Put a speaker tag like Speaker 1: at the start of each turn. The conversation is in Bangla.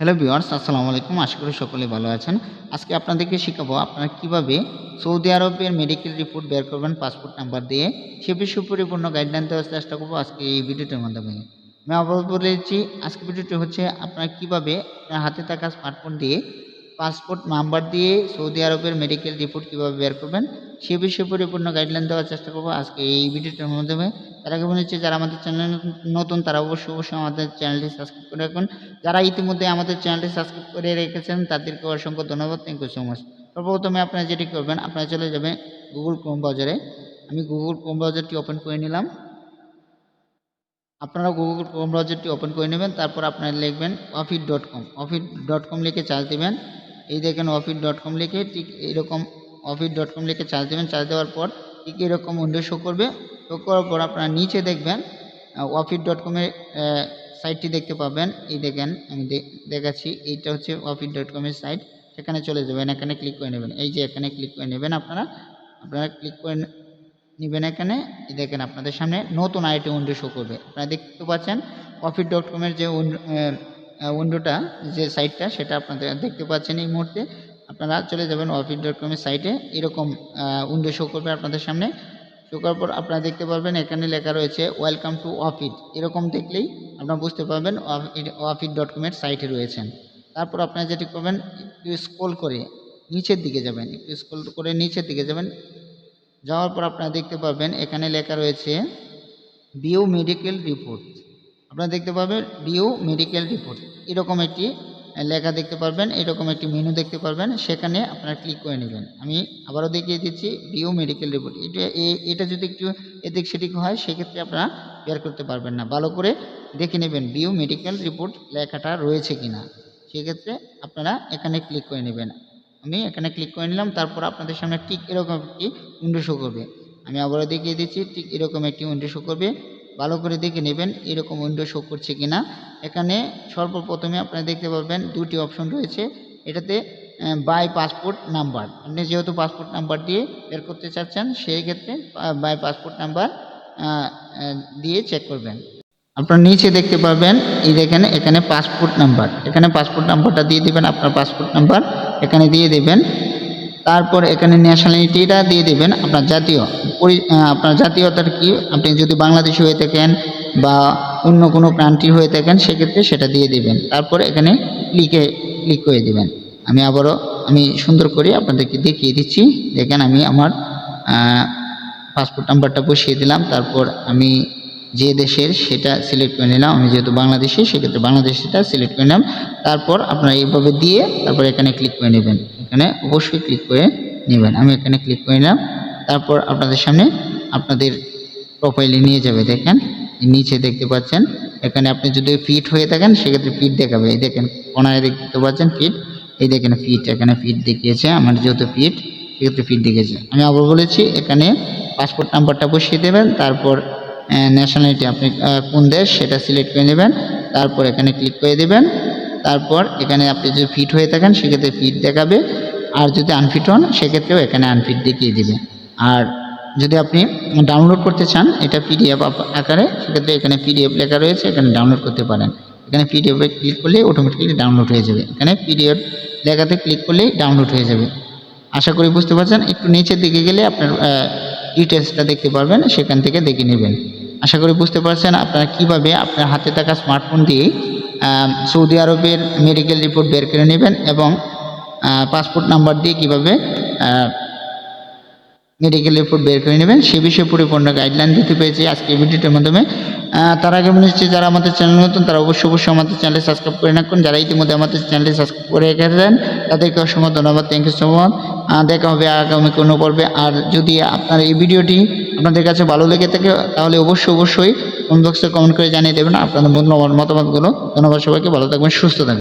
Speaker 1: হ্যালো ভিওয়ার্স আসসালামু আলাইকুম। আশা করি সকলে ভালো আছেন। আজকে আপনাদেরকে শেখাবো আপনারা কীভাবে সৌদি আরবের মেডিকেল রিপোর্ট বের করবেন পাসপোর্ট নাম্বার দিয়ে। সে বিষয়ে পরিপূর্ণ গাইডলাইন দেওয়ার চেষ্টা করব আজকে এই ভিডিওটির মাধ্যমে। আমি আবার বলেছি আজকে ভিডিওটি হচ্ছে আপনারা কীভাবে আপনার হাতে থাকা স্মার্টফোন দিয়ে পাসপোর্ট নাম্বার দিয়ে সৌদি আরবের মেডিকেল রিপোর্ট কীভাবে বের করবেন, সে বিষয়ে পরিপূর্ণ গাইডলাইন দেওয়ার চেষ্টা করব। আজকে এই ভিডিওটির মাধ্যমে তার আগে মনে হচ্ছে, যারা আমাদের চ্যানেল নতুন, তারা অবশ্যই অবশ্যই আমাদের চ্যানেলটি সাবস্ক্রাইব করে রাখুন যারা ইতিমধ্যে আমাদের চ্যানেলটি সাবস্ক্রাইব করে রেখেছেন, তাদেরকে অসংখ্য ধন্যবাদ। থ্যাংক ইউ সো মাচ সর্বপ্রথমে আপনারা যেটি করবেন, আপনারা চলে যাবেন গুগল ক্রোম ব্রাউজারে আমি গুগল ক্রোম ব্রাউজারটি ওপেন করে নিলাম। আপনারা গুগল ক্রোম ব্রাউজারটি ওপেন করে নেবেন, তারপর আপনারা লিখবেন অফিট ডট কম অফিট ডট কম লিখে চার্জ দেবেন। এই দেখেন অফিট ডট কম লিখে ঠিক এরকম অফিট ডট কম লিখে চার্জ দেবেন। চার্জ দেওয়ার পর ঠিক এরকম উইন্ডো শো করবে। শো করার পর আপনারা নিচে দেখবেন অফিট ডট কমের সাইটটি দেখতে পাবেন। এই দেখেন আমি দেখাচ্ছি, এইটা হচ্ছে অফিট ডট কমের সাইট সেখানে চলে যাবেন, এখানে ক্লিক করে নেবেন। এই যে এখানে ক্লিক করে নেবেন আপনারা। আপনারা ক্লিক করে নেবেন এখানে। এই দেখেন আপনাদের সামনে নতুন আইটি উইন্ডো শো করবে। আপনারা দেখতে পাচ্ছেন অফিট ডট কমের যে উইন্ডোটা, যে সাইটটা, সেটা আপনাদের দেখতে পাচ্ছেন এই মুহূর্তে। আপনারা চলে যাবেন অফিট ডট কমের সাইটে। এরকম উইন্ডো শো করবে আপনাদের সামনে। শো করার পর আপনারা দেখতে পারবেন, এখানে লেখা রয়েছে ওয়েলকাম টু অফিট এরকম দেখলেই আপনারা বুঝতে পারবেন অফিট ডট কমের সাইটে রয়েছেন। তারপর আপনারা যেটি করবেন, একটু স্ক্রল করে নিচের দিকে যাবেন। একটু স্ক্রল করে নিচের দিকে যাবেন। যাওয়ার পর আপনারা দেখতে পাবেন এখানে লেখা রয়েছে বিও মেডিকেল রিপোর্ট আপনারা দেখতে পাবেন বিও মেডিকেল রিপোর্ট। এরকম একটি লেখা দেখতে পারবেন, এরকম একটি মেনু দেখতে পারবেন, সেখানে আপনারা ক্লিক করে নেবেন। আমি আবারও দেখিয়ে দিচ্ছি বিও মেডিকেল রিপোর্ট। এটা এটা যদি একটু এদিক সেদিক হয়, সেক্ষেত্রে আপনারা বের করতে পারবেন না। ভালো করে দেখে নেবেন বিও মেডিকেল রিপোর্ট লেখাটা রয়েছে কি না সেক্ষেত্রে আপনারা এখানে ক্লিক করে নেবেন। আমি এখানে ক্লিক করে নিলাম, তারপর আপনাদের সামনে ঠিক এরকম একটি উইন্ডো শো করবে। আমি আবারও দেখিয়ে দিচ্ছি, ঠিক এরকম একটি উইন্ডো শো করবে। ভালো করে দেখে নেবেন এরকম উইন্ডো শো করছে কিনা। এখানে সর্বপ্রথমে আপনারা দেখতে পাবেন দুটি অপশন রয়েছে। এটাতে বাই পাসপোর্ট নাম্বার আপনি যেহেতু পাসপোর্ট নাম্বার দিয়ে বের করতে চাচ্ছেন, সেই ক্ষেত্রে বাই পাসপোর্ট নাম্বার দিয়ে চেক করবেন। আপনার নিচে দেখতে পাবেন এই দেখেন, এখানে পাসপোর্ট নাম্বার এখানে পাসপোর্ট নাম্বারটা দিয়ে দেবেন, আপনার পাসপোর্ট নাম্বার এখানে দিয়ে দেবেন। তারপর এখানে ন্যাশনালিটিটা দিয়ে দেবেন আপনার জাতীয়। আপনার জাতীয়তার কি? আপনি যদি বাংলাদেশি হয়ে থাকেন বা অন্য কোনো কান্ট্রি হয়ে থাকেন, সেক্ষেত্রে সেটা দিয়ে দেবেন। তারপর এখানে ক্লিকে ক্লিক করে দেবেন। আমি আবারও, আমি সুন্দর করে আপনাদেরকে দেখিয়ে দিচ্ছি। দেখেন আমি আমার পাসপোর্ট নাম্বারটা বসিয়ে দিলাম। তারপর আমি যে দেশের সেটা সিলেক্ট করে নিলাম, আমি যেহেতু বাংলাদেশি, সেক্ষেত্রে বাংলাদেশ সেটা সিলেক্ট করে নিলাম। তারপর আপনারা এইভাবে দিয়ে তারপর এখানে ক্লিক করে নেবেন। এখানে অবশ্যই ক্লিক করে নেবেন। আমি এখানে ক্লিক করে নিলাম। তারপর আপনাদের সামনে আপনাদের প্রোফাইলে নিয়ে যাবে, দেখেন। নিচে দেখতে পাচ্ছেন। এখানে আপনি যদি ফিট হয়ে থাকেন, সেক্ষেত্রে ফিট দেখাবে। এই দেখেন, কোনায় দেখতে পাচ্ছেন ফিট এই দেখেন ফিট এখানে ফিট দেখিয়েছে। আমার যেহেতু ফিট সেক্ষেত্রে ফিট দেখিয়েছে। আমি আবার বলেছি, এখানে পাসপোর্ট নাম্বারটা বসিয়ে দেবেন। তারপর ন্যাশনালিটি আপনি কোন দেশ সেটা সিলেক্ট করে নেবেন, তারপর এখানে ক্লিক করে দেবেন, তারপর এখানে আপনি যদি ফিট হয়ে থাকেন, সেক্ষেত্রে ফিট দেখাবে, আর যদি আনফিট হন, সেক্ষেত্রেও এখানে আনফিট দেখিয়ে দিবে। আর যদি আপনি ডাউনলোড করতে চান, এটা পিডিএফ আকারে, সেক্ষেত্রে এখানে পিডিএফ লেখা রয়েছে, এখানে ডাউনলোড করতে পারেন। এখানে পিডিএফে ক্লিক করলে অটোমেটিক্যালি ডাউনলোড হয়ে যাবে। এখানে পিডিএফ লেখাতে ক্লিক করলেই ডাউনলোড হয়ে যাবে। আশা করি বুঝতে পারছেন, একটু নিচের দিকে গেলে আপনার ডিটেলসটা দেখতে পারবেন, সেখান থেকে দেখে নেবেন। আশা করি বুঝতে পারছেন আপনারা কীভাবে আপনার হাতে থাকা স্মার্টফোন দিয়ে সৌদি আরবের মেডিকেল রিপোর্ট বের করে নেবেন এবং পাসপোর্ট নাম্বার দিয়ে কীভাবে মেডিকেল রিপোর্ট বের করে নেবেন সে বিষয়ে পরিপূর্ণ গাইডলাইন দিতে পেরেছি। আজকে ভিডিওটির মাধ্যমে তার আগে মনে হচ্ছে যারা আমাদের চ্যানেল নতুন, তারা অবশ্যই অবশ্যই আমাদের চ্যানেলে সাবস্ক্রাইব করে রাখুন। যারা ইতিমধ্যে আমাদের চ্যানেলে সাবস্ক্রাইব করে রেখেছেন, তাদেরকে অসংখ্য ধন্যবাদ। থ্যাংক ইউ সো মাচ দেখা হবে আগামী কোনো পর্বে। আর যদি আপনার এই ভিডিওটি আপনাদের কাছে ভালো লেগে থাকে, তাহলে অবশ্যই অবশ্যই কমেন্ট বক্সে কমেন্ট করে জানিয়ে দেবেন। আপনাদের মূল্যবান মতামতগুলো। ধন্যবাদ সবাইকে। ভালো থাকবেন, সুস্থ থাকবেন।